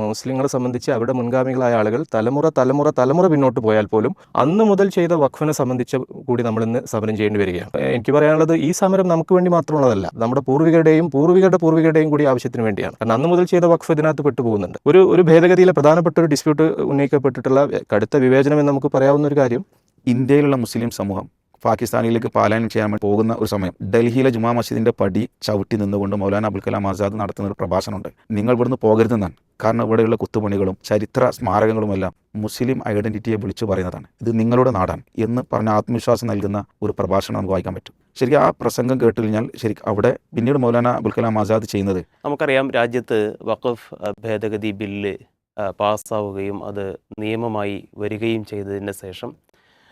മുസ്ലിങ്ങളെ സംബന്ധിച്ച് അവിടെ മുൻഗാമികളായ ആളുകൾ തലമുറ തലമുറ തലമുറ പിന്നോട്ട് പോയാൽ പോലും അന്ന് മുതൽ ചെയ്ത വഖഫിനെ സംബന്ധിച്ച് കൂടി നമ്മൾ ഇന്ന് സമരം ചെയ്യേണ്ടി വരികയാണ്. എനിക്ക് പറയാനുള്ളത് ഈ സമരം നമുക്ക് വേണ്ടി മാത്രമുള്ളതല്ല നമ്മുടെ പൂർവികരുടെയും പൂർവികരുടെ പൂർവികരുടെയും കൂടി ആവശ്യത്തിന് വേണ്ടിയാണ്. കാരണം അന്ന് മുതൽ ചെയ്ത വഖഫ് ഇതിനകത്ത് പെട്ടുപോകുന്നുണ്ട്. ഒരു ഒരു ഭേദഗതിയിലെ പ്രധാനപ്പെട്ട ഒരു ഡിസ്പ്യൂട്ട് ഉന്നയിക്കപ്പെട്ടിട്ടുള്ള കടുത്ത വിവേചനം എന്ന് നമുക്ക് പറയാവുന്ന ഒരു കാര്യം ഇന്ത്യയിലുള്ള മുസ്ലിം സമൂഹം പാകിസ്ഥാനിലേക്ക് പാലായനം ചെയ്യാൻ പോകുന്ന ഒരു സമയം. ഡൽഹിയിലെ ജുമാ മസ്ജിദിന്റെ പടി ചവിട്ടി നിന്നുകൊണ്ട് മൗലാന അബുൽ കലാം ആസാദ് നടത്തുന്ന ഒരു പ്രഭാഷണമുണ്ട്. നിങ്ങൾ ഇവിടുന്ന് പോകരുതെന്നാണ് കാരണം ഇവിടെയുള്ള കുത്തുപണികളും ചരിത്ര സ്മാരകങ്ങളുമെല്ലാം മുസ്ലിം ഐഡന്റിറ്റിയെ വിളിച്ചു പറയുന്നതാണ്. ഇത് നിങ്ങളുടെ നാടാണ് എന്ന് പറഞ്ഞ ആത്മവിശ്വാസം നൽകുന്ന ഒരു പ്രഭാഷണം നമുക്ക് വായിക്കാൻ പറ്റും. ശരിക്കും ആ പ്രസംഗം കേട്ട് കഴിഞ്ഞാൽ ശരിക്കും അവിടെ പിന്നീട് മൗലാന അബുൽ കലാം ആസാദ് ചെയ്യുന്നത്? നമുക്കറിയാം രാജ്യത്ത് വഖഫ് ഭേദഗതി ബില്ല് പാസ്സാവുകയും അത് നിയമമായി വരികയും ചെയ്തതിന് ശേഷം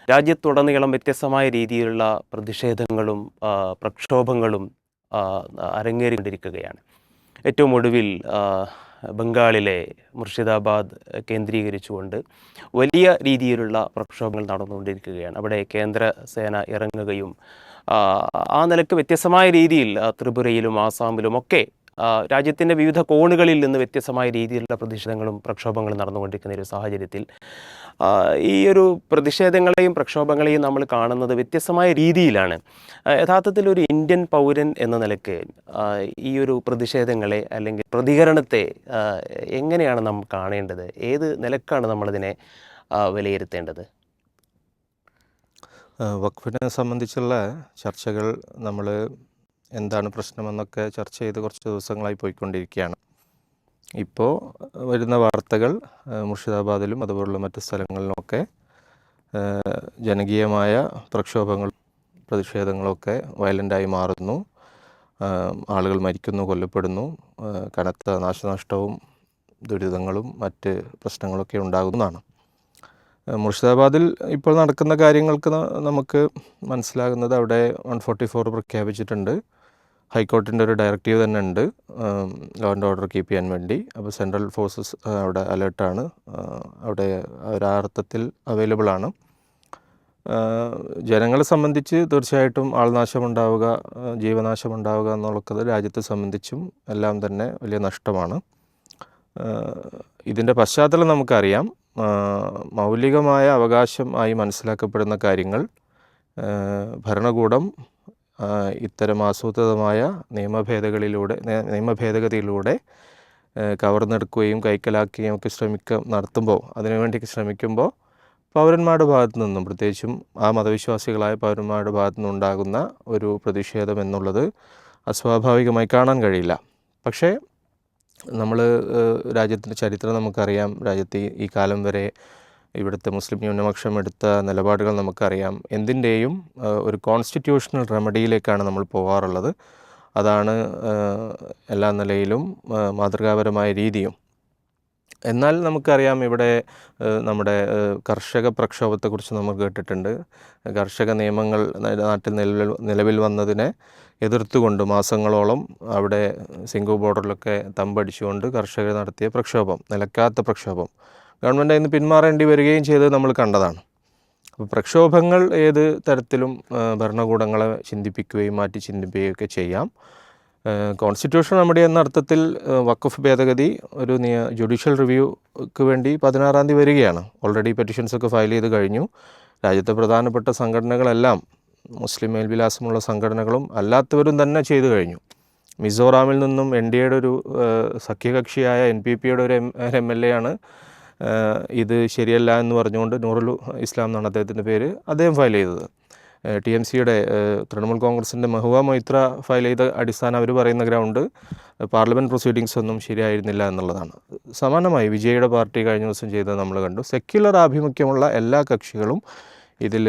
രാജ്യത്തുടനീളം വ്യത്യസ്തമായ രീതിയിലുള്ള പ്രതിഷേധങ്ങളും പ്രക്ഷോഭങ്ങളും അരങ്ങേറിക്കൊണ്ടിരിക്കുകയാണ്. ഏറ്റവും ഒടുവിൽ ബംഗാളിലെ മുർഷിദാബാദ് കേന്ദ്രീകരിച്ചുകൊണ്ട് വലിയ രീതിയിലുള്ള പ്രക്ഷോഭങ്ങൾ നടന്നുകൊണ്ടിരിക്കുകയാണ്. അവിടെ കേന്ദ്ര സേന ഇറങ്ങുകയും ആ, നിലയ്ക്ക് വ്യത്യസ്തമായ രീതിയിൽ ത്രിപുരയിലും ആസാമിലും ഒക്കെ രാജ്യത്തിന്റെ വിവിധ കോണുകളിൽ നിന്ന് വ്യത്യസ്തമായ രീതിയിലുള്ള പ്രതിഷേധങ്ങളും പ്രക്ഷോഭങ്ങളും നടന്നുകൊണ്ടിരിക്കുന്ന ഒരു സാഹചര്യത്തിൽ ഈ ഒരു പ്രതിഷേധങ്ങളെയും പ്രക്ഷോഭങ്ങളെയും നമ്മൾ കാണുന്നത് വ്യത്യസ്തമായ രീതിയിലാണ്. യഥാർത്ഥത്തിൽ ഒരു ഇന്ത്യൻ പൗരൻ എന്ന നിലയ്ക്ക് ഈ ഒരു പ്രതിഷേധങ്ങളെ അല്ലെങ്കിൽ പ്രതികരണത്തെ എങ്ങനെയാണ് നാം കാണേണ്ടത്? ഏത് നിലക്കാണ് നമ്മളതിനെ വിലയിരുത്തേണ്ടത്? വഖഫിനെ സംബന്ധിച്ചുള്ള ചർച്ചകൾ നമ്മൾ എന്താണ് പ്രശ്നമെന്നൊക്കെ ചർച്ച ചെയ്ത് കുറച്ച് ദിവസങ്ങളായി പോയിക്കൊണ്ടിരിക്കുകയാണ്. ഇപ്പോൾ വരുന്ന വാർത്തകൾ മുർഷിദാബാദിലും അതുപോലുള്ള മറ്റ് സ്ഥലങ്ങളിലുമൊക്കെ ജനകീയമായ പ്രക്ഷോഭങ്ങൾ പ്രതിഷേധങ്ങളൊക്കെ വയലന്റായി മാറുന്നു. ആളുകൾ മരിക്കുന്നു കൊല്ലപ്പെടുന്നു. കനത്ത നാശനഷ്ടവും ദുരിതങ്ങളും മറ്റ് പ്രശ്നങ്ങളൊക്കെ ഉണ്ടാകുന്നതാണ്. മുർഷിദാബാദിൽ ഇപ്പോൾ നടക്കുന്ന കാര്യങ്ങൾക്ക് നമുക്ക് മനസ്സിലാകുന്നത് അവിടെ വൺ ഫോർട്ടി ഫോർ പ്രഖ്യാപിച്ചിട്ടുണ്ട്. ഹൈക്കോർട്ടിന്റെ ഒരു ഡയറക്റ്റീവ് തന്നെ ഉണ്ട്. ലോ ആൻഡ് ഓർഡർ കീപ്പ് ചെയ്യാൻ വേണ്ടി. അപ്പോൾ സെൻട്രൽ ഫോഴ്സസ് അവിടെ അലേർട്ടാണ് അവിടെ ഒരാർത്ഥത്തിൽ അവൈലബിൾ ആണ്. ജനങ്ങളെ സംബന്ധിച്ച് തീർച്ചയായിട്ടും ആൾനാശമുണ്ടാവുക ജീവനാശമുണ്ടാവുക എന്നുള്ളത് രാജ്യത്തെ സംബന്ധിച്ചും എല്ലാം തന്നെ വലിയ നഷ്ടമാണ്. ഇതിന്റെ പശ്ചാത്തലം നമുക്കറിയാം. മൗലികമായ അവകാശം ആയി മനസ്സിലാക്കപ്പെടുന്ന കാര്യങ്ങൾ ഭരണകൂടം ഇത്തരം ആസൂത്രിതമായ നിയമഭേദകളിലൂടെ നിയമഭേദഗതിയിലൂടെ കവർന്നെടുക്കുകയും കൈക്കലാക്കുകയും ഒക്കെ ശ്രമിക്ക നടത്തുമ്പോൾ അതിനുവേണ്ടി ശ്രമിക്കുമ്പോൾ പൗരന്മാരുടെ ഭാഗത്തു നിന്നും പ്രത്യേകിച്ചും ആ മതവിശ്വാസികളായ പൗരന്മാരുടെ ഭാഗത്തു നിന്നുണ്ടാകുന്ന ഒരു പ്രതിഷേധം എന്നുള്ളത് അസ്വാഭാവികമായി കാണാൻ കഴിയില്ല. പക്ഷേ നമ്മൾ രാജ്യത്തിന്റെ ചരിത്രം നമുക്കറിയാം. രാജ്യത്ത് ഈ കാലം വരെ ഇവിടുത്തെ മുസ്ലിം ന്യൂനപക്ഷം എടുത്ത നിലപാടുകൾ നമുക്കറിയാം. എന്തിന്റെയും ഒരു കോൺസ്റ്റിറ്റ്യൂഷണൽ റെമഡിയിലേക്കാണ് നമ്മൾ പോകാറുള്ളത് അതാണ് എല്ലാ നിലയിലും മാതൃകാപരമായ രീതിയും. എന്നാൽ നമുക്കറിയാം ഇവിടെ നമ്മുടെ കർഷക പ്രക്ഷോഭത്തെക്കുറിച്ച് നമ്മൾ കേട്ടിട്ടുണ്ട്. കർഷക നിയമങ്ങൾ നാട്ടിൽ നിലവിൽ നിലവിൽ വന്നതിനെ എതിർത്തുകൊണ്ട് മാസങ്ങളോളം അവിടെ സിംഗു ബോർഡറിലൊക്കെ തമ്പടിച്ചുകൊണ്ട് കർഷകർ നടത്തിയ പ്രക്ഷോഭം നിലക്കാത്ത പ്രക്ഷോഭം. ഗവൺമെന്റ് അതിന് പിന്മാറേണ്ടി വരികയും ചെയ്തത് നമ്മൾ കണ്ടതാണ്. അപ്പോൾ പ്രക്ഷോഭങ്ങൾ ഏത് തരത്തിലും ഭരണകൂടങ്ങളെ ചിന്തിപ്പിക്കുകയും മാറ്റി ചിന്തിപ്പിക്കുകയും ഒക്കെ ചെയ്യാം കോൺസ്റ്റിറ്റ്യൂഷൻ നമ്മുടെ എന്ന അർത്ഥത്തിൽ വഖഫ് ഭേദഗതി ഒരു നിയ ജുഡീഷ്യൽ റിവ്യൂക്ക് വേണ്ടി പതിനാറാം തീയതി വരികയാണ്. ഓൾറെഡി പെറ്റീഷൻസൊക്കെ ഫയൽ ചെയ്ത് കഴിഞ്ഞു. രാജ്യത്തെ പ്രധാനപ്പെട്ട സംഘടനകളെല്ലാം മുസ്ലിം മേൽവിലാസമുള്ള സംഘടനകളും അല്ലാത്തവരും തന്നെ ചെയ്തു കഴിഞ്ഞു. മിസോറാമിൽ നിന്നും എൻ ഡി എയുടെ ഒരു സഖ്യകക്ഷിയായ എൻ പി പിയുടെ ഒരു എം എൽ എ ആണ് ഇത് ശരിയല്ല എന്ന് പറഞ്ഞുകൊണ്ട് നൂറുൽ ഇസ്ലാം എന്നാണ് അദ്ദേഹത്തിന്റെ പേര് അദ്ദേഹം ഫയൽ ചെയ്തത്. ടി എം സിയുടെ തൃണമൂൽ കോൺഗ്രസിന്റെ മഹുവ മൈത്ര ഫയൽ ചെയ്ത അടിസ്ഥാനം അവർ പറയുന്ന ഗ്രൗണ്ട് പാർലമെന്റ് പ്രൊസീഡിങ്സ് ഒന്നും ശരിയായിരുന്നില്ല എന്നുള്ളതാണ്. സമാനമായി വിജയയുടെ പാർട്ടി കഴിഞ്ഞ ദിവസം ചെയ്തത് നമ്മൾ കണ്ടു. സെക്യുലർ ആഭിമുഖ്യമുള്ള എല്ലാ കക്ഷികളും ഇതിൽ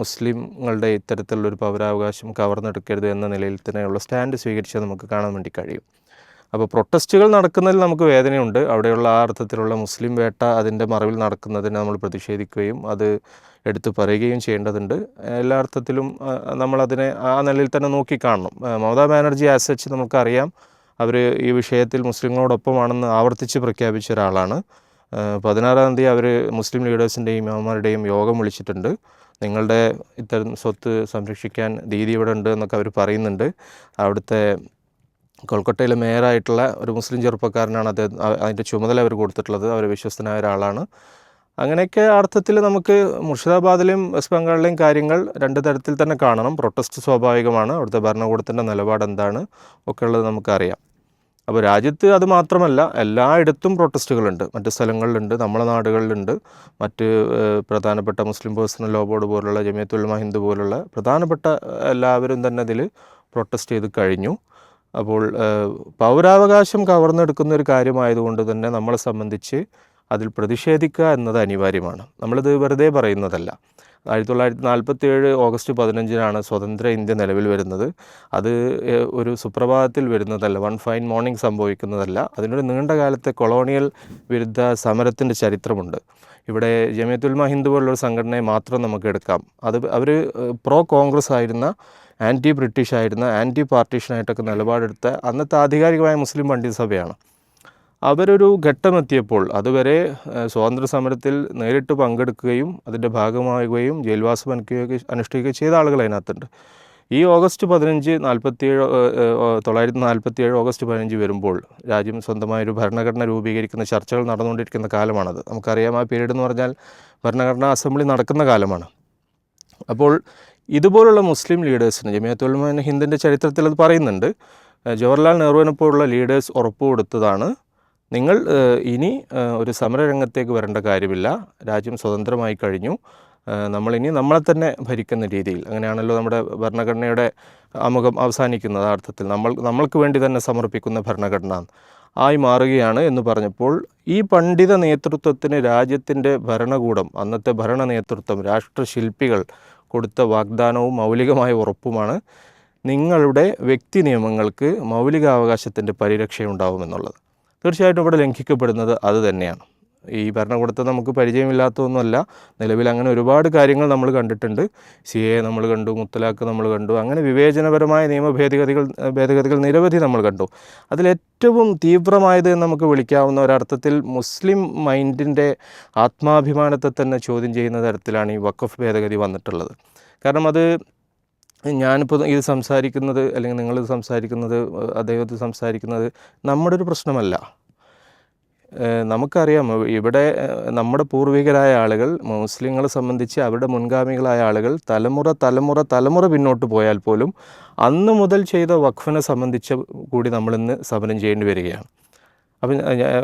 മുസ്ലിങ്ങളുടെ ഇത്തരത്തിലുള്ളൊരു പൗരാവകാശം കവർന്നെടുക്കരുത് എന്ന നിലയിൽ തന്നെയുള്ള സ്റ്റാൻഡ് സ്വീകരിച്ചത് നമുക്ക് കാണാൻ വേണ്ടി കഴിയും. അപ്പോൾ പ്രൊട്ടസ്റ്റുകൾ നടക്കുന്നതിൽ നമുക്ക് വേദനയുണ്ട്. അവിടെയുള്ള ആ അർത്ഥത്തിലുള്ള മുസ്ലിം വേട്ട അതിന്റെ മറവിൽ നടക്കുന്നതിന് നമ്മൾ പ്രതിഷേധിക്കുകയും അത് എടുത്തു പറയുകയും ചെയ്യേണ്ടതുണ്ട്. എല്ലാ അർത്ഥത്തിലും നമ്മളതിനെ ആ നിലയിൽ തന്നെ നോക്കിക്കാണണം. കാണണം മമതാ ബാനർജി ആസ് സച്ച് നമുക്കറിയാം. അവർ ഈ വിഷയത്തിൽ മുസ്ലിങ്ങളോടൊപ്പമാണെന്ന് ആവർത്തിച്ച് പ്രഖ്യാപിച്ച ഒരാളാണ്. പതിനാറാം തീയതി അവർ മുസ്ലിം ലീഡേഴ്സിന്റെയും ഇമാമാരുടെയും യോഗം വിളിച്ചിട്ടുണ്ട്. നിങ്ങളുടെ ഇത്തരം സ്വത്ത് സംരക്ഷിക്കാൻ ദീദി ഇവിടെ ഉണ്ട് എന്നൊക്കെ അവർ പറയുന്നുണ്ട്. അവിടുത്തെ കൊൽക്കത്തയിലെ മേയറായിട്ടുള്ള ഒരു മുസ്ലിം ചെറുപ്പക്കാരനാണ് അദ്ദേഹം. അതിന്റെ ചുമതല അവർ കൊടുത്തിട്ടുള്ളത്. അവർ വിശ്വസ്തനായ ഒരാളാണ്. അങ്ങനെയൊക്കെ അർത്ഥത്തിൽ നമുക്ക് മുർഷിദാബാദിലെയും വെസ്റ്റ് ബംഗാളിലെയും കാര്യങ്ങൾ രണ്ട് തരത്തിൽ തന്നെ കാണണം. പ്രൊട്ടസ്റ്റ് സ്വാഭാവികമാണ്. അവിടുത്തെ ഭരണകൂടത്തിന്റെ നിലപാട് എന്താണ് ഒക്കെ ഉള്ളത് നമുക്കറിയാം. അപ്പോൾ രാജ്യത്ത് അത് മാത്രമല്ല എല്ലായിടത്തും പ്രൊട്ടസ്റ്റുകളുണ്ട്. മറ്റ് സ്ഥലങ്ങളിലുണ്ട് നമ്മളെ നാടുകളിലുണ്ട്. മറ്റ് പ്രധാനപ്പെട്ട മുസ്ലിം പേഴ്സണൽ ലോ ബോർഡ് പോലുള്ള ജമിയത്തുൽമ ഹിന്ദു പോലുള്ള പ്രധാനപ്പെട്ട എല്ലാവരും തന്നെ ഇതിൽ പ്രൊട്ടസ്റ്റ് ചെയ്ത് കഴിഞ്ഞു. അപ്പോൾ പൗരാവകാശം കവർന്നെടുക്കുന്ന ഒരു കാര്യമായതുകൊണ്ട് തന്നെ നമ്മളെ സംബന്ധിച്ച് അതിൽ പ്രതിഷേധിക്കുക എന്നത് അനിവാര്യമാണ്. നമ്മളിത് വെറുതെ പറയുന്നതല്ല. ആയിരത്തി തൊള്ളായിരത്തി നാൽപ്പത്തി ഏഴ് ഓഗസ്റ്റ് പതിനഞ്ചിനാണ് സ്വതന്ത്ര ഇന്ത്യ നിലവിൽ വരുന്നത്. അത് ഒരു സുപ്രഭാതത്തിൽ വരുന്നതല്ല വൺ ഫൈൻ മോർണിംഗ് സംഭവിക്കുന്നതല്ല. അതിനൊരു നീണ്ട കാലത്തെ കൊളോണിയൽ വിരുദ്ധ സമരത്തിന്റെ ചരിത്രമുണ്ട്. ഇവിടെ ജമിയത്തുൽമ ഹിന്ദു പോലുള്ളൊരു സംഘടനയെ മാത്രം നമുക്ക് എടുക്കാം. അത് അവർ പ്രോ കോൺഗ്രസ് ആയിരുന്ന ആന്റി ബ്രിട്ടീഷ് ആയിരുന്ന ആന്റി പാർട്ടീഷനായിട്ടൊക്കെ നിലപാടെടുത്ത അന്നത്തെ ആധികാരികമായ മുസ്ലിം പണ്ഡിത സഭയാണ്. അവരൊരു ഘട്ടമെത്തിയപ്പോൾ അതുവരെ സ്വാതന്ത്ര്യ സമരത്തിൽ നേരിട്ട് പങ്കെടുക്കുകയും അതിന്റെ ഭാഗമാകുകയും ജയിൽവാസം അനുഷ്ഠിക്കുകയും അനുഷ്ഠിക്കുകയും ചെയ്ത ആളുകൾ അതിനകത്തുണ്ട്. ഈ ഓഗസ്റ്റ് പതിനഞ്ച് നാൽപ്പത്തിയേഴ് തൊള്ളായിരത്തി നാൽപ്പത്തിയേഴ് ഓഗസ്റ്റ് പതിനഞ്ച് വരുമ്പോൾ രാജ്യം സ്വന്തമായൊരു ഭരണഘടന രൂപീകരിക്കുന്ന ചർച്ചകൾ നടന്നുകൊണ്ടിരിക്കുന്ന കാലമാണത്. നമുക്കറിയാം ആ പീരീഡ് എന്ന് പറഞ്ഞാൽ ഭരണഘടനാ അസംബ്ലി നടക്കുന്ന കാലമാണ്. അപ്പോൾ ഇതുപോലുള്ള മുസ്ലിം ലീഡേഴ്സിന് ജമിയത്തുൽമ ഹിന്ദിന്റെ ചരിത്രത്തിൽ അത് പറയുന്നുണ്ട്. ജവഹർലാൽ നെഹ്റുവിനെ പോലുള്ള ലീഡേഴ്സ് ഉറപ്പ് കൊടുത്തതാണ്. നിങ്ങൾ ഇനി ഒരു സമരരംഗത്തേക്ക് വരേണ്ട കാര്യമില്ല. രാജ്യം സ്വതന്ത്രമായി കഴിഞ്ഞു. നമ്മളിനി നമ്മളെ തന്നെ ഭരിക്കുന്ന രീതിയിൽ. അങ്ങനെയാണല്ലോ നമ്മുടെ ഭരണഘടനയുടെ അമുഖം അവസാനിക്കുന്നത്. അർത്ഥത്തിൽ നമ്മൾ നമ്മൾക്ക് വേണ്ടി തന്നെ സമർപ്പിക്കുന്ന ഭരണഘടന ആയി മാറുകയാണ് എന്ന് പറഞ്ഞപ്പോൾ ഈ പണ്ഡിത നേതൃത്വത്തിന് രാജ്യത്തിന്റെ ഭരണകൂടം അന്നത്തെ ഭരണ നേതൃത്വം രാഷ്ട്രശില്പികൾ കൊടുത്ത വാഗ്ദാനവും മൗലികമായ ഉറപ്പുമാണ് നിങ്ങളുടെ വ്യക്തി നിയമങ്ങൾക്ക് മൗലികാവകാശത്തിന്റെ പരിരക്ഷയുണ്ടാവുമെന്നുള്ളത്. തീർച്ചയായിട്ടും ഇവിടെ ലംഘിക്കപ്പെടുന്നത് അത് തന്നെയാണ്. ഈ ഭരണകൂടത്തെ നമുക്ക് പരിചയമില്ലാത്തതൊന്നുമല്ല. നിലവിൽ അങ്ങനെ ഒരുപാട് കാര്യങ്ങൾ നമ്മൾ കണ്ടിട്ടുണ്ട്. സി എ നമ്മൾ കണ്ടു മുത്തലാഖ് നമ്മൾ കണ്ടു അങ്ങനെ വിവേചനപരമായ നിയമ ഭേദഗതികൾ ഭേദഗതികൾ നിരവധി നമ്മൾ കണ്ടു. അതിലേറ്റവും തീവ്രമായത് എന്ന് നമുക്ക് വിളിക്കാവുന്ന ഒരർത്ഥത്തിൽ മുസ്ലിം മൈൻഡിന്റെ ആത്മാഭിമാനത്തെ തന്നെ ചോദ്യം ചെയ്യുന്ന തരത്തിലാണ് ഈ വഖഫ് ഭേദഗതി വന്നിട്ടുള്ളത്. കാരണം അത് ഞാനിപ്പോൾ ഇത് സംസാരിക്കുന്നത് അല്ലെങ്കിൽ നിങ്ങൾ സംസാരിക്കുന്നത് അദ്ദേഹത്തിൽ സംസാരിക്കുന്നത് നമ്മുടെ ഒരു പ്രശ്നമല്ല. നമുക്കറിയാം ഇവിടെ നമ്മുടെ പൂർവികരായ ആളുകൾ മുസ്ലിങ്ങളെ സംബന്ധിച്ച് അവരുടെ മുൻഗാമികളായ ആളുകൾ തലമുറ തലമുറ തലമുറ പിന്നോട്ട് പോയാൽ പോലും അന്ന് മുതൽ ചെയ്ത വഖഫിനെ സംബന്ധിച്ച് കൂടി നമ്മളിന്ന് സമരം ചെയ്യേണ്ടി വരികയാണ്. അപ്പം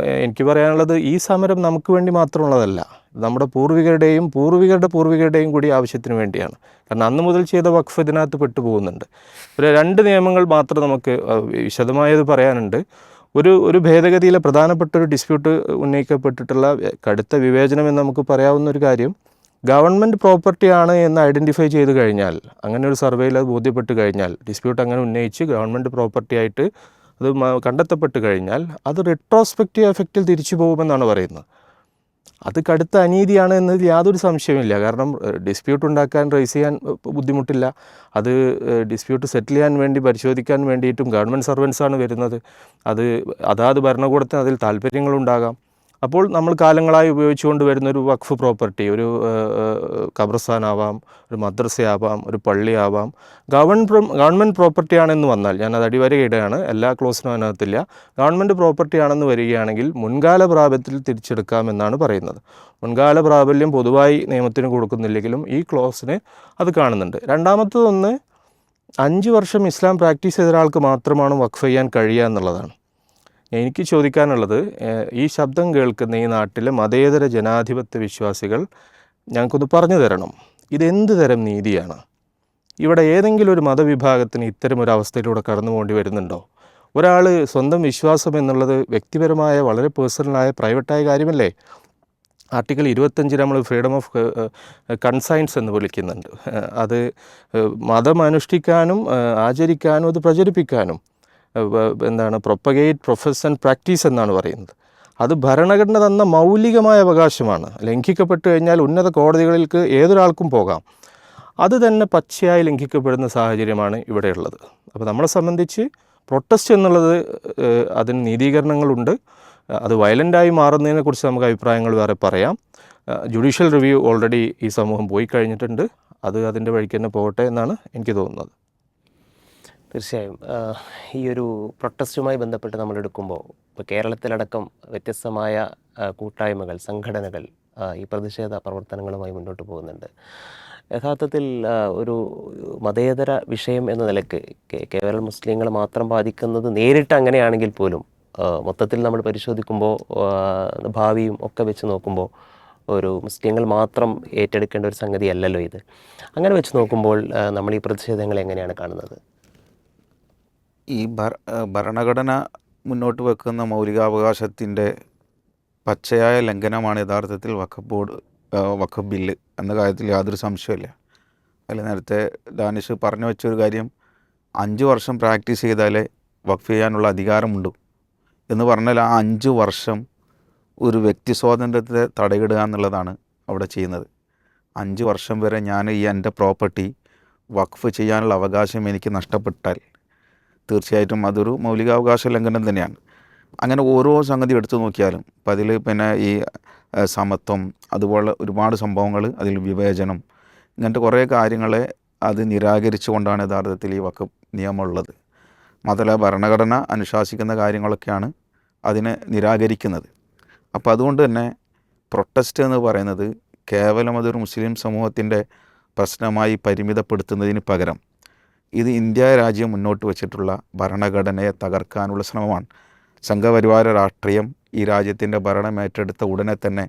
എനിക്ക് പറയാനുള്ളത് ഈ സമരം നമുക്ക് വേണ്ടി മാത്രമുള്ളതല്ല. നമ്മുടെ പൂർവികരുടെയും പൂർവികരുടെ പൂർവികരുടെയും കൂടി ആവശ്യത്തിന് വേണ്ടിയാണ്. കാരണം അന്ന് മുതൽ ചെയ്ത വഖഫ് ഇതിനകത്ത് പെട്ടുപോകുന്നുണ്ട്. ഒരു രണ്ട് നിയമങ്ങൾ മാത്രം നമുക്ക് വിശദമായത് പറയാനുണ്ട്. ഒരു ഒരു ഭേദഗതിയിലെ പ്രധാനപ്പെട്ട ഒരു ഡിസ്പ്യൂട്ട് ഉന്നയിക്കപ്പെട്ടിട്ടുള്ള കടുത്ത വിവേചനം എന്ന് നമുക്ക് പറയാവുന്ന ഒരു കാര്യം ഗവൺമെന്റ് പ്രോപ്പർട്ടിയാണ് എന്ന് ഐഡന്റിഫൈ ചെയ്ത് കഴിഞ്ഞാൽ അങ്ങനെ ഒരു സർവേയിൽ അത് ബോധ്യപ്പെട്ട് കഴിഞ്ഞാൽ ഡിസ്പ്യൂട്ട് അങ്ങനെ ഉന്നയിച്ച് ഗവൺമെന്റ് പ്രോപ്പർട്ടി ആയിട്ട് അത് കണ്ടെത്തപ്പെട്ട് കഴിഞ്ഞാൽ അത് റിട്രോസ്പെക്റ്റീവ് എഫക്റ്റിൽ തിരിച്ചു പോകുമെന്നാണ് പറയുന്നത്. അത് കടുത്ത അനീതിയാണ് എന്നതിൽ യാതൊരു സംശയമില്ല കാരണം ഡിസ്പ്യൂട്ട് ഉണ്ടാക്കാൻ റേസ് ചെയ്യാൻ ബുദ്ധിമുട്ടില്ല. അത് ഡിസ്പ്യൂട്ട് സെറ്റിൽ ചെയ്യാൻ വേണ്ടി പരിശോധിക്കാൻ വേണ്ടിയിട്ടും ഗവൺമെന്റ് സർവൻസാണ് വരുന്നത്. അത് അതാത് ഭരണകൂടത്തിന് അതിൽ താല്പര്യങ്ങളുണ്ടാകാം. അപ്പോൾ നമ്മൾ കാലങ്ങളായി ഉപയോഗിച്ചുകൊണ്ട് വരുന്ന ഒരു വഖഫ് പ്രോപ്പർട്ടി ഒരു ഖബർസ്ഥാനാവാം ഒരു മദ്രസയാവാം ഒരു പള്ളിയാവാം. ഗവൺ ഗവൺമെന്റ് പ്രോപ്പർട്ടിയാണെന്ന് വന്നാൽ ഞാൻ അത് അടിവരയിടുകയാണ് എല്ലാ ക്ലോസിനും അതിനകത്തില്ല. ഗവൺമെന്റ് പ്രോപ്പർട്ടിയാണെന്ന് വരികയാണെങ്കിൽ മുൻകാല പ്രാബല്യത്തിൽ തിരിച്ചെടുക്കാമെന്നാണ് പറയുന്നത്. മുൻകാല പ്രാബല്യം പൊതുവായി നിയമത്തിന് കൊടുക്കുന്നില്ലെങ്കിലും ഈ ക്ലോസിന് അത് കാണുന്നുണ്ട്. രണ്ടാമത്തതൊന്ന് അഞ്ച് വർഷം ഇസ്ലാം പ്രാക്ടീസ് ചെയ്ത ഒരാൾക്ക് മാത്രമാണ് വഖഫ് ചെയ്യാൻ കഴിയുക എന്നുള്ളതാണ്. എനിക്ക് ചോദിക്കാനുള്ളത് ഈ ശബ്ദം കേൾക്കുന്ന ഈ നാട്ടിലെ മതേതര ജനാധിപത്യ വിശ്വാസികൾ ഞങ്ങൾക്കൊന്ന് പറഞ്ഞു തരണം. ഇതെന്ത് തരം നീതിയാണ്? ഇവിടെ ഏതെങ്കിലും ഒരു മതവിഭാഗത്തിന് ഇത്തരം ഒരു അവസ്ഥയിലൂടെ കടന്നു പോകേണ്ടി വരുന്നുണ്ടോ? ഒരാൾ സ്വന്തം വിശ്വാസം എന്നുള്ളത് വ്യക്തിപരമായ വളരെ പേഴ്സണലായ പ്രൈവറ്റായ കാര്യമല്ലേ? ആർട്ടിക്കിൾ ഇരുപത്തഞ്ച് നമ്മൾ ഫ്രീഡം ഓഫ് കൺസൈൻസ് എന്ന് വിളിക്കുന്നുണ്ട്. അത് മതം അനുഷ്ഠിക്കാനും ആചരിക്കാനും അത് പ്രചരിപ്പിക്കാനും എന്താണ് പ്രൊപ്പഗേറ്റ് പ്രൊഫസ് ആൻഡ് പ്രാക്ടീസ് എന്നാണ് പറയുന്നത്. അത് ഭരണഘടന തന്ന മൗലികമായ അവകാശമാണ്. ലംഘിക്കപ്പെട്ട് കഴിഞ്ഞാൽ ഉന്നത കോടതികളിലേക്ക് ഏതൊരാൾക്കും പോകാം. അത് തന്നെ പച്ചയായി ലംഘിക്കപ്പെടുന്ന സാഹചര്യമാണ് ഇവിടെയുള്ളത് അപ്പോൾ നമ്മളെ സംബന്ധിച്ച് പ്രൊട്ടസ്റ്റ് എന്നുള്ളത് അതിന് നീതീകരണങ്ങളുണ്ട്. അത് വയലന്റായി മാറുന്നതിനെക്കുറിച്ച് നമുക്ക് അഭിപ്രായങ്ങൾ വേറെ പറയാം. ജുഡീഷ്യൽ റിവ്യൂ ഓൾറെഡി ഈ സമൂഹം പോയി കഴിഞ്ഞിട്ടുണ്ട്. അത് അതിന്റെ വഴിക്ക് തന്നെ പോകട്ടെ എന്നാണ് എനിക്ക് തോന്നുന്നത്. തീർച്ചയായും. ഈ ഒരു പ്രൊട്ടസ്റ്റുമായി ബന്ധപ്പെട്ട് നമ്മൾ എടുക്കുമ്പോൾ ഇപ്പോൾ കേരളത്തിലടക്കം വ്യത്യസ്തമായ കൂട്ടായ്മകൾ സംഘടനകൾ ഈ പ്രതിഷേധ പ്രവർത്തനങ്ങളുമായി മുന്നോട്ട് പോകുന്നുണ്ട്. യഥാർത്ഥത്തിൽ ഒരു മതേതര വിഷയം എന്ന നിലയ്ക്ക് കേരള മുസ്ലിങ്ങളെ മാത്രം ബാധിക്കുന്നത് നേരിട്ട് അങ്ങനെയാണെങ്കിൽ പോലും മൊത്തത്തിൽ നമ്മൾ പരിശോധിക്കുമ്പോൾ ഭാവിയും ഒക്കെ വെച്ച് നോക്കുമ്പോൾ ഒരു മുസ്ലിങ്ങൾ മാത്രം ഏറ്റെടുക്കേണ്ട ഒരു സംഗതിയല്ലല്ലോ ഇത്. അങ്ങനെ വെച്ച് നോക്കുമ്പോൾ നമ്മൾ ഈ പ്രതിഷേധങ്ങൾ എങ്ങനെയാണ് കാണുന്നത്? ഈ ഭര ഭരണഘടന മുന്നോട്ട് വെക്കുന്ന മൗലികാവകാശത്തിന്റെ പച്ചയായ ലംഘനമാണ് യഥാർത്ഥത്തിൽ വഖഫ് ബോർഡ് വഖഫ് ബില്ല് എന്ന കാര്യത്തിൽ യാതൊരു സംശയമില്ല അല്ല നേരത്തെ ദാനിഷ് പറഞ്ഞു വെച്ചൊരു കാര്യം അഞ്ച് വർഷം പ്രാക്ടീസ് ചെയ്താലേ വഖഫ് ചെയ്യാനുള്ള അധികാരമുണ്ട് എന്ന് പറഞ്ഞാൽ ആ അഞ്ച് വർഷം ഒരു വ്യക്തി സ്വാതന്ത്ര്യത്തെ തടയിടുക എന്നുള്ളതാണ് അവിടെ ചെയ്യുന്നത്. അഞ്ച് വർഷം വരെ ഞാൻ ഈ എന്റെ പ്രോപ്പർട്ടി വഖഫ് ചെയ്യാനുള്ള അവകാശം എനിക്ക് നഷ്ടപ്പെട്ടാൽ തീർച്ചയായിട്ടും അതൊരു മൗലികാവകാശ ലംഘനം തന്നെയാണ്. അങ്ങനെ ഓരോ സംഗതി എടുത്തു നോക്കിയാലും അപ്പം അതിൽ പിന്നെ ഈ സമത്വം അതുപോലെ ഒരുപാട് സംഭവങ്ങൾ അതിൽ വിവേചനം ഇങ്ങനത്തെ കുറേ കാര്യങ്ങളെ അത് നിരാകരിച്ചുകൊണ്ടാണ് യഥാർത്ഥത്തിൽ ഈ വക്കപ്പ് നിയമമുള്ളത്. മാത്രമല്ല ഭരണഘടന അനുശാസിക്കുന്ന കാര്യങ്ങളൊക്കെയാണ് അതിനെ നിരാകരിക്കുന്നത്. അപ്പോൾ അതുകൊണ്ട് തന്നെ പ്രൊട്ടസ്റ്റ് എന്ന് പറയുന്നത് കേവലം അതൊരു മുസ്ലിം സമൂഹത്തിന്റെ പ്രശ്നമായി പരിമിതപ്പെടുത്തുന്നതിന് പകരം ഇത് ഇന്ത്യ രാജ്യം മുന്നോട്ട് വച്ചിട്ടുള്ള ഭരണഘടനയെ തകർക്കാനുള്ള ശ്രമമാണ്. സംഘപരിവാര രാഷ്ട്രീയം ഈ രാജ്യത്തിന്റെ ഭരണം ഏറ്റെടുത്ത ഉടനെ തന്നെ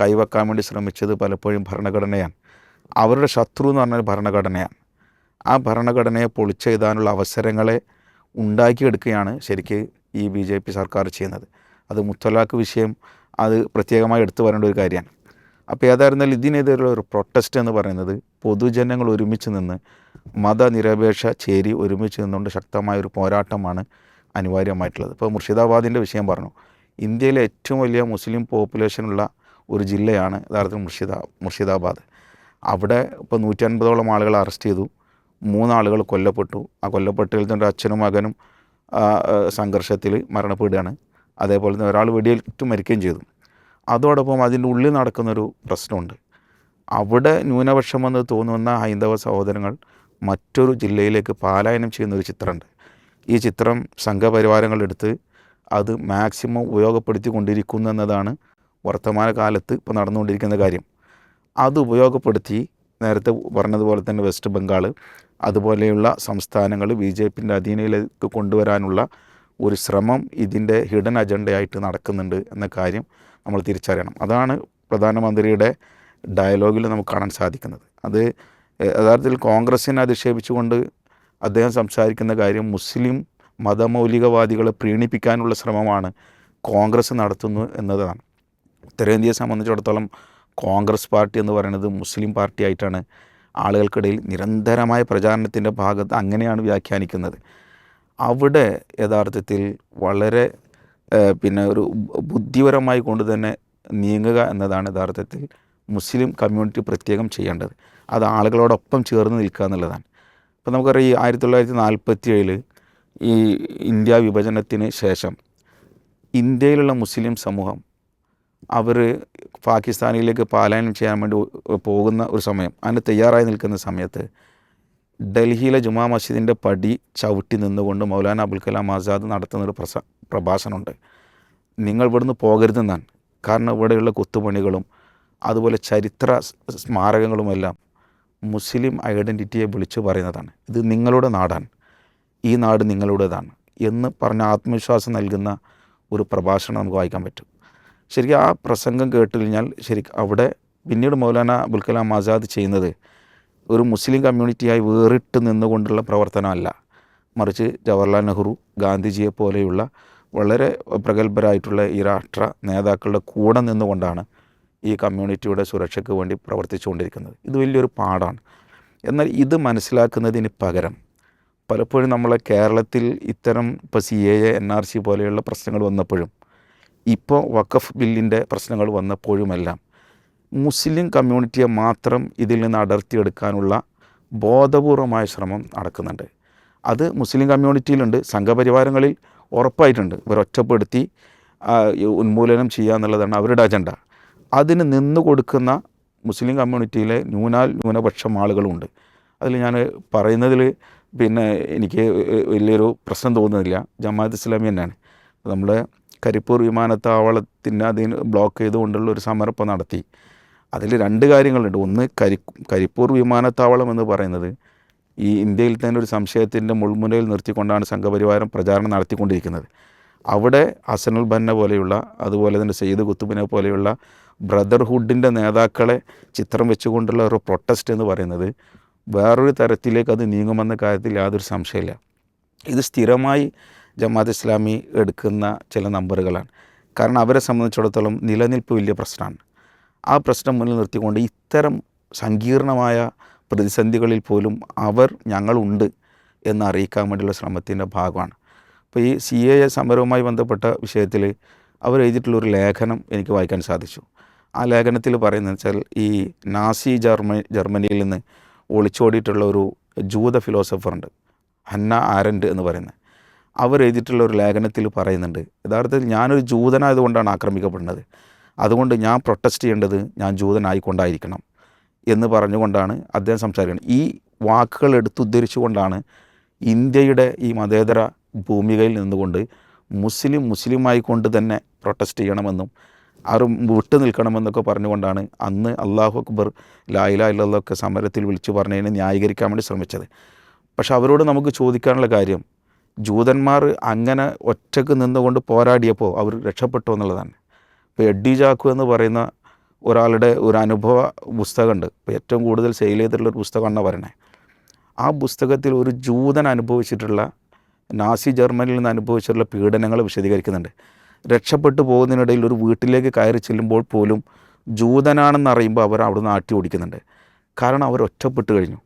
കൈവെക്കാൻ വേണ്ടി ശ്രമിച്ചത് പലപ്പോഴും ഭരണഘടനയാണ്. അവരുടെ ശത്രു എന്ന് പറഞ്ഞാൽ ഭരണഘടനയാണ്. ആ ഭരണഘടനയെ പൊളിച്ചെഴുതാനുള്ള അവസരങ്ങളെ ഉണ്ടാക്കിയെടുക്കുകയാണ് ശരിക്ക് ഈ ബി ജെ പി സർക്കാർ ചെയ്യുന്നത്. അത് മുത്തലാഖ് വിഷയം അത് പ്രത്യേകമായി എടുത്തു വരേണ്ട ഒരു കാര്യമാണ്. അപ്പോൾ ഏതായിരുന്നാലും ഇതിനെതിരെയുള്ള ഒരു പ്രൊട്ടസ്റ്റ് എന്ന് പറയുന്നത് പൊതുജനങ്ങൾ ഒരുമിച്ച് നിന്ന് മതനിരപേക്ഷ ചേരി ഒരുമിച്ച് നിന്നുകൊണ്ട് ശക്തമായ ഒരു പോരാട്ടമാണ് അനിവാര്യമായിട്ടുള്ളത്. ഇപ്പോൾ മുർഷിദാബാദിന്റെ വിഷയം പറഞ്ഞു. ഇന്ത്യയിലെ ഏറ്റവും വലിയ മുസ്ലിം പോപ്പുലേഷനുള്ള ഒരു ജില്ലയാണ് യഥാർത്ഥത്തിൽ മുർഷിദാ മുർഷിദാബാദ്. അവിടെ ഇപ്പോൾ നൂറ്റൻപതോളം ആളുകൾ അറസ്റ്റ് ചെയ്തു. മൂന്നാളുകൾ കൊല്ലപ്പെട്ടു. ആ കൊല്ലപ്പെട്ടതിൽ തന്നെ അച്ഛനും മകനും സംഘർഷത്തിൽ മരണപ്പെടുകയാണ്. അതേപോലെ തന്നെ ഒരാൾ വെടിയേറ്റ് മരിക്കുകയും ചെയ്തു. അതോടൊപ്പം അതിന്റെ ഉള്ളിൽ നടക്കുന്നൊരു പ്രശ്നമുണ്ട്. അവിടെ ന്യൂനപക്ഷമെന്ന് തോന്നുന്ന ഹൈന്ദവ സഹോദരങ്ങൾ മറ്റൊരു ജില്ലയിലേക്ക് പാലായനം ചെയ്യുന്ന ഒരു ചിത്രമുണ്ട്. ഈ ചിത്രം സംഘപരിവാരങ്ങളെടുത്ത് അത് മാക്സിമം ഉപയോഗപ്പെടുത്തി കൊണ്ടിരിക്കുന്നു എന്നതാണ് വർത്തമാനകാലത്ത് ഇപ്പോൾ നടന്നുകൊണ്ടിരിക്കുന്ന കാര്യം. അത് ഉപയോഗപ്പെടുത്തി നേരത്തെ പറഞ്ഞതുപോലെ തന്നെ വെസ്റ്റ് ബംഗാൾ അതുപോലെയുള്ള സംസ്ഥാനങ്ങൾ ബി ജെ പിന്റെ അധീനയിലേക്ക് കൊണ്ടുവരാനുള്ള ഒരു ശ്രമം ഇതിന്റെ ഹിഡൻ അജണ്ടയായിട്ട് നടക്കുന്നുണ്ട് എന്ന കാര്യം നമ്മൾ തിരിച്ചറിയണം. അതാണ് പ്രധാനമന്ത്രിയുടെ ഡയലോഗിൽ നമുക്ക് കാണാൻ സാധിക്കുന്നത്. അത് യഥാർത്ഥത്തിൽ കോൺഗ്രസ്സിനെ അധിക്ഷേപിച്ചുകൊണ്ട് അദ്ദേഹം സംസാരിക്കുന്ന കാര്യം മുസ്ലിം മതമൗലികവാദികളെ പ്രീണിപ്പിക്കാനുള്ള ശ്രമമാണ് കോൺഗ്രസ് നടത്തുന്നു എന്നതാണ്. ഉത്തരേന്ത്യയെ സംബന്ധിച്ചിടത്തോളം കോൺഗ്രസ് പാർട്ടി എന്ന് പറയുന്നത് മുസ്ലിം പാർട്ടി ആയിട്ടാണ് ആളുകൾക്കിടയിൽ നിരന്തരമായ പ്രചാരണത്തിന്റെ ഭാഗത്ത് അങ്ങനെയാണ് വ്യാഖ്യാനിക്കുന്നത്. അവിടെ യഥാർത്ഥത്തിൽ വളരെ പിന്നെ ഒരു ബുദ്ധിപരമായി കൊണ്ട് തന്നെ നീങ്ങുക എന്നതാണ് യഥാർത്ഥത്തിൽ മുസ്ലിം കമ്മ്യൂണിറ്റി പ്രത്യേകം ചെയ്യേണ്ടത്. അത് ആളുകളോടൊപ്പം ചേർന്ന് നിൽക്കുക എന്നുള്ളതാണ്. ഇപ്പോൾ നമുക്കറിയാം ഈ ആയിരത്തി തൊള്ളായിരത്തി നാൽപ്പത്തി ഏഴിൽ ഈ ഇന്ത്യ വിഭജനത്തിന് ശേഷം ഇന്ത്യയിലുള്ള മുസ്ലിം സമൂഹം അവർ പാകിസ്ഥാനിലേക്ക് പാലായനം ചെയ്യാൻ വേണ്ടി പോകുന്ന ഒരു സമയം അതിന് തയ്യാറായി നിൽക്കുന്ന സമയത്ത് ഡൽഹിയിലെ ജുമാ മസ്ജിദിന്റെ പടി ചവിട്ടി നിന്നുകൊണ്ട് മൗലാന അബുൽ കലാം ആസാദ് നടത്തുന്നൊരു പ്രസ പ്രഭാഷണമുണ്ട്. നിങ്ങൾ ഇവിടുന്ന് പോകരുതെന്നാണ്. കാരണം ഇവിടെയുള്ള കൊത്തുപണികളും അതുപോലെ ചരിത്ര സ്മാരകങ്ങളുമെല്ലാം മുസ്ലിം ഐഡന്റിറ്റിയെ വിളിച്ചു പറയുന്നതാണ്. ഇത് നിങ്ങളുടെ നാടാണ്. ഈ നാട് നിങ്ങളുടേതാണ് എന്ന് പറഞ്ഞ ആത്മവിശ്വാസം നൽകുന്ന ഒരു പ്രഭാഷണം നമുക്ക് വായിക്കാൻ പറ്റും. ശരിക്കും ആ പ്രസംഗം കേട്ട് കഴിഞ്ഞാൽ ശരിക്കും അവിടെ പിന്നീട് മൗലാന അബുൽ കലാം ആസാദ് ചെയ്യുന്നത് ഒരു മുസ്ലിം കമ്മ്യൂണിറ്റിയായി വേറിട്ട് നിന്നുകൊണ്ടുള്ള പ്രവർത്തനമല്ല. മറിച്ച് ജവഹർലാൽ നെഹ്റു ഗാന്ധിജിയെ പോലെയുള്ള വളരെ പ്രഗത്ഭരായിട്ടുള്ള ഈ രാഷ്ട്ര നേതാക്കളുടെ കൂടെ നിന്നുകൊണ്ടാണ് ഈ കമ്മ്യൂണിറ്റിയുടെ സുരക്ഷയ്ക്ക് വേണ്ടി പ്രവർത്തിച്ചുകൊണ്ടിരിക്കുന്നത്. ഇത് വലിയൊരു പാടാണ്. എന്നാൽ ഇത് മനസ്സിലാക്കുന്നതിന് പകരം പലപ്പോഴും നമ്മളെ കേരളത്തിൽ ഇത്തരം ഇപ്പോൾ C A N R C പോലെയുള്ള പ്രശ്നങ്ങൾ വന്നപ്പോഴും ഇപ്പോൾ വഖഫ് ബില്ലിന്റെ പ്രശ്നങ്ങൾ വന്നപ്പോഴുമെല്ലാം മുസ്ലിം കമ്മ്യൂണിറ്റിയെ മാത്രം ഇതിൽ നിന്ന് അടർത്തിയെടുക്കാനുള്ള ബോധപൂർവമായ ശ്രമം നടക്കുന്നുണ്ട്. അത് മുസ്ലിം കമ്മ്യൂണിറ്റിയിലുണ്ട് സംഘപരിവാരങ്ങളിൽ ഉറപ്പായിട്ടുണ്ട്. ഇവരൊറ്റപ്പെടുത്തി ഒറ്റപ്പെടുത്തി ഉന്മൂലനം ചെയ്യുക എന്നുള്ളതാണ് അവരുടെ അജണ്ട. അതിന് നിന്ന് കൊടുക്കുന്ന മുസ്ലിം കമ്മ്യൂണിറ്റിയിലെ ന്യൂനാൽ ന്യൂനപക്ഷം ആളുകളുണ്ട്. അതിൽ ഞാൻ പറയുന്നതിൽ പിന്നെ എനിക്ക് വലിയൊരു പ്രശ്നം തോന്നുന്നില്ല. ജമാഅത്ത് ഇസ്ലാമി തന്നെയാണ്. നമ്മൾ കരിപ്പൂർ വിമാനത്താവളത്തിന്റെ അതിന് ബ്ലോക്ക് ചെയ്തുകൊണ്ടുള്ള ഒരു സമരം ഇപ്പോൾ നടത്തി. അതിൽ രണ്ട് കാര്യങ്ങളുണ്ട്. ഒന്ന് കരി കരിപ്പൂർ വിമാനത്താവളം എന്ന് പറയുന്നത് ഈ ഇന്ത്യയിൽ തന്നെ ഒരു സംശയത്തിന്റെ മുൾമുനയിൽ നിർത്തിക്കൊണ്ടാണ് സംഘപരിവാരം പ്രചാരണം നടത്തിക്കൊണ്ടിരിക്കുന്നത്. അവിടെ അസനുൽ ബന്ന പോലെയുള്ള അതുപോലെ തന്നെ സെയ്ദ് കുത്തുബിനെ പോലെയുള്ള ബ്രദർഹുഡിന്റെ നേതാക്കളെ ചിത്രം വെച്ചുകൊണ്ടുള്ള ഒരു പ്രൊട്ടസ്റ്റ് എന്ന് പറയുന്നത് വേറൊരു തരത്തിലേക്ക് അത് നീങ്ങുമെന്ന കാര്യത്തിൽ യാതൊരു സംശയമില്ല. ഇത് സ്ഥിരമായി ജമാഅത്ത് ഇസ്ലാമി എടുക്കുന്ന ചില നമ്പറുകളാണ്. കാരണം അവരെ സംബന്ധിച്ചിടത്തോളം നിലനിൽപ്പ് വലിയ പ്രശ്നമാണ്. ആ പ്രശ്നം മുന്നിൽ നിർത്തിക്കൊണ്ട് ഇത്തരം സങ്കീർണമായ പ്രതിസന്ധികളിൽ പോലും അവർ ഞങ്ങളുണ്ട് എന്ന് അറിയിക്കാൻ വേണ്ടിയുള്ള ശ്രമത്തിന്റെ ഭാഗമാണ്. അപ്പോൾ ഈ സി എ സമരവുമായി ബന്ധപ്പെട്ട വിഷയത്തിൽ ഒരു ലേഖനം എനിക്ക് വായിക്കാൻ സാധിച്ചു. ആ ലേഖനത്തിൽ പറയുന്നത് വെച്ചാൽ ഈ നാസി ജർമ്മ ജർമ്മനിയിൽ നിന്ന് ഒളിച്ചോടിയിട്ടുള്ള ഒരു ജൂത ഫിലോസഫറുണ്ട് ഹന്ന ആരൻഡ് എന്ന് പറയുന്നത്. അവർ എഴുതിയിട്ടുള്ള ഒരു ലേഖനത്തിൽ പറയുന്നുണ്ട് യഥാർത്ഥത്തിൽ ഞാനൊരു ജൂതനായതുകൊണ്ടാണ് ആക്രമിക്കപ്പെടുന്നത്. അതുകൊണ്ട് ഞാൻ പ്രൊട്ടസ്റ്റ് ചെയ്യേണ്ടത് ഞാൻ ജൂതനായിക്കൊണ്ടായിരിക്കണം എന്ന് പറഞ്ഞുകൊണ്ടാണ് അദ്ദേഹം സംസാരിക്കുന്നത്. ഈ വാക്കുകൾ എടുത്തുദ്ധരിച്ചുകൊണ്ടാണ് ഇന്ത്യയുടെ ഈ മതേതര ഭൂമികയിൽ നിന്നുകൊണ്ട് മുസ്ലിം മുസ്ലിമായി കൊണ്ട് തന്നെ പ്രൊട്ടസ്റ്റ് ചെയ്യണമെന്നും ആരും വിട്ടു നിൽക്കണമെന്നൊക്കെ പറഞ്ഞുകൊണ്ടാണ് അന്ന് അള്ളാഹു അക്ബർ ലായില ഇല്ലാതൊക്കെ സമരത്തിൽ വിളിച്ചു പറഞ്ഞതിനെ ന്യായീകരിക്കാൻ വേണ്ടി ശ്രമിച്ചത്. പക്ഷെ അവരോട് നമുക്ക് ചോദിക്കാനുള്ള കാര്യം ജൂതന്മാർ അങ്ങനെ ഒറ്റയ്ക്ക് നിന്നുകൊണ്ട് പോരാടിയപ്പോൾ അവർ രക്ഷപ്പെട്ടു എന്നുള്ളതാണ്. ഇപ്പോൾ എഡ്ഡി ജാക്കു എന്ന് പറയുന്ന ഒരാളുടെ ഒരു അനുഭവ പുസ്തകമുണ്ട്. ഇപ്പോൾ ഏറ്റവും കൂടുതൽ സെയിൽ ചെയ്തിട്ടുള്ള ഒരു പുസ്തകമാണ് പറയണേ ആ പുസ്തകത്തിൽ ഒരു ജൂതൻ അനുഭവിച്ചിട്ടുള്ള നാസി ജർമ്മനിയിൽ നിന്ന് അനുഭവിച്ചിട്ടുള്ള പീഡനങ്ങൾ വിശദീകരിക്കുന്നുണ്ട്. രക്ഷപ്പെട്ടു പോകുന്നതിനിടയിൽ ഒരു വീട്ടിലേക്ക് കയറി ചെല്ലുമ്പോൾ പോലും ജൂതനാണെന്ന് അറിയുമ്പോൾ അവർ അവിടുന്ന് ആട്ടി ഓടിക്കുന്നുണ്ട്. കാരണം അവർ ഒറ്റപ്പെട്ട് കഴിഞ്ഞു.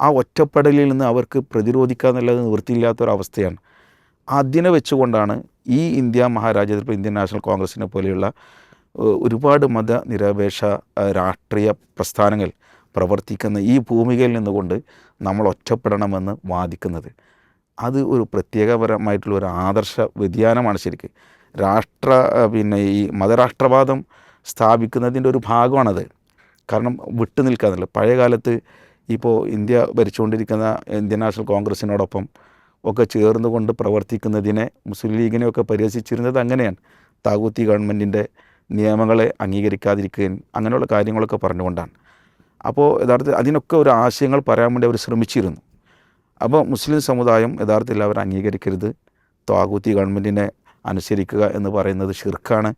ആ ഒറ്റപ്പെടലിൽ നിന്ന് അവർക്ക് പ്രതിരോധിക്കുക എന്നുള്ളത് നിവൃത്തിയില്ലാത്തൊരവസ്ഥയാണ്. അതിനെ വെച്ചുകൊണ്ടാണ് ഈ ഇന്ത്യ മഹാരാജ്യത്തിൽ ഇപ്പോൾ ഇന്ത്യൻ നാഷണൽ കോൺഗ്രസിനെ പോലെയുള്ള ഒരുപാട് മതനിരപേക്ഷ നിരപേക്ഷ രാഷ്ട്രീയ പ്രസ്ഥാനങ്ങൾ പ്രവർത്തിക്കുന്ന ഈ ഭൂമികയിൽ നിന്നുകൊണ്ട് നമ്മൾ ഒറ്റപ്പെടണമെന്ന് വാദിക്കുന്നത്. അത് ഒരു പ്രത്യേകപരമായിട്ടുള്ള ഒരു ആദർശ വ്യതിയാനമാണ് ശരിക്ക്. രാഷ്ട്ര പിന്നെ ഈ മതരാഷ്ട്രവാദം സ്ഥാപിക്കുന്നതിന്റെ ഒരു ഭാഗമാണത്. കാരണം വിട്ടു നിൽക്കാന്നുള്ളത് പഴയ കാലത്ത് ഇപ്പോൾ ഇന്ത്യ ഭരിച്ചുകൊണ്ടിരിക്കുന്ന ഇന്ത്യൻ നാഷണൽ കോൺഗ്രസിനോടൊപ്പം ഒക്കെ ചേർന്നുകൊണ്ട് പ്രവർത്തിക്കുന്നതിനെ മുസ്ലിം ലീഗിനെയൊക്കെ പരിഹസിച്ചിരുന്നത് അങ്ങനെയാണ്. താകൂത്തി ഗവൺമെന്റിന്റെ നിയമങ്ങളെ അംഗീകരിക്കാതിരിക്കുകയും അങ്ങനെയുള്ള കാര്യങ്ങളൊക്കെ പറഞ്ഞുകൊണ്ടാണ്. അപ്പോൾ യഥാർത്ഥത്തിൽ അതിനൊക്കെ ഒരു ആശയങ്ങൾ പറയാൻ വേണ്ടി അവർ ശ്രമിച്ചിരുന്നു. അപ്പോൾ മുസ്ലിം സമുദായം യഥാർത്ഥത്തിൽ അവർ അംഗീകരിക്കരുത്. താകൂത്തി ഗവൺമെന്റിനെ അനുസരിക്കുക എന്ന് പറയുന്നത് ഷിർക്കാണ്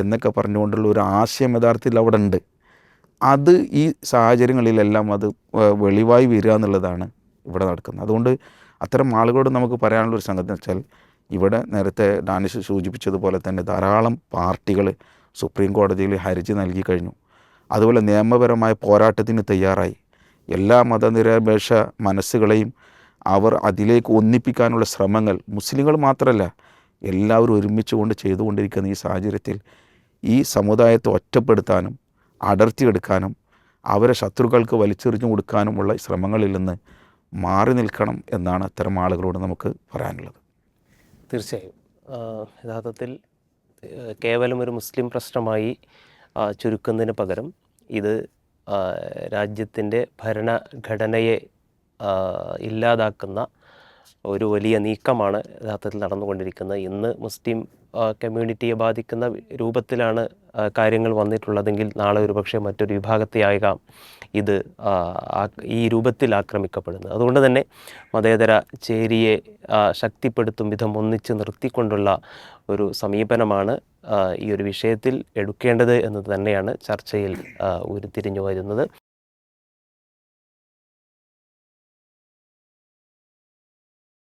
എന്നൊക്കെ പറഞ്ഞുകൊണ്ടുള്ള ഒരു ആശയം യഥാർത്ഥത്തിൽ അവിടെ ഉണ്ട്. അത് ഈ സാഹചര്യങ്ങളിലെല്ലാം അത് വെളിവായി വരിക എന്നുള്ളതാണ് ഇവിടെ നടക്കുന്നത്. അതുകൊണ്ട് അത്തരം ആളുകളോട് നമുക്ക് പറയാനുള്ള ഒരു സംഗതി എന്ന് വെച്ചാൽ ഇവിടെ നേരത്തെ ഡാനിഷ് സൂചിപ്പിച്ചതുപോലെ തന്നെ ധാരാളം പാർട്ടികൾ സുപ്രീം കോടതിയിൽ ഹർജി നൽകി കഴിഞ്ഞു. അതുപോലെ നിയമപരമായ പോരാട്ടത്തിന് തയ്യാറായി. എല്ലാ മതനിരപേക്ഷ മനസ്സുകളെയും അവർ അതിലേക്ക് ഒന്നിപ്പിക്കാനുള്ള ശ്രമങ്ങൾ മുസ്ലിങ്ങൾ മാത്രമല്ല എല്ലാവരും ഒരുമിച്ച് കൊണ്ട് ചെയ്തുകൊണ്ടിരിക്കുന്ന ഈ സാഹചര്യത്തിൽ ഈ സമുദായത്തെ ഒറ്റപ്പെടുത്താനും അടർത്തിയെടുക്കാനും അവരെ ശത്രുക്കൾക്ക് വലിച്ചെറിഞ്ഞു കൊടുക്കാനുമുള്ള ശ്രമങ്ങളിൽ നിന്ന് മാറി നിൽക്കണം എന്നാണ് അത്തരം ആളുകളോട് നമുക്ക് പറയാനുള്ളത്. തീർച്ചയായും. യഥാർത്ഥത്തിൽ കേവലം ഒരു മുസ്ലിം പ്രശ്നമായി ചുരുക്കുന്നതിന് പകരം ഇത് രാജ്യത്തിന്റെ ഭരണഘടനയെ ഇല്ലാതാക്കുന്ന ഒരു വലിയ നീക്കമാണ് യഥാർത്ഥത്തിൽ നടന്നുകൊണ്ടിരിക്കുന്നത്. ഇന്ന് മുസ്ലിം കമ്മ്യൂണിറ്റിയെ ബാധിക്കുന്ന രൂപത്തിലാണ് കാര്യങ്ങൾ വന്നിട്ടുള്ളതെങ്കിൽ നാളെ ഒരുപക്ഷെ മറ്റൊരു വിഭാഗത്തെയാകാം ഇത് ഈ രൂപത്തിൽ ആക്രമിക്കപ്പെടുന്നത്. അതുകൊണ്ട് തന്നെ മതേതര ചേരിയെ ശക്തിപ്പെടുത്തും വിധം ഒന്നിച്ച് നിർത്തിക്കൊണ്ടുള്ള ഒരു സമീപനമാണ് ഈ ഒരു വിഷയത്തിൽ എടുക്കേണ്ടത് എന്ന് തന്നെയാണ് ചർച്ചയിൽ ഉരുത്തിരിഞ്ഞു വരുന്നത്.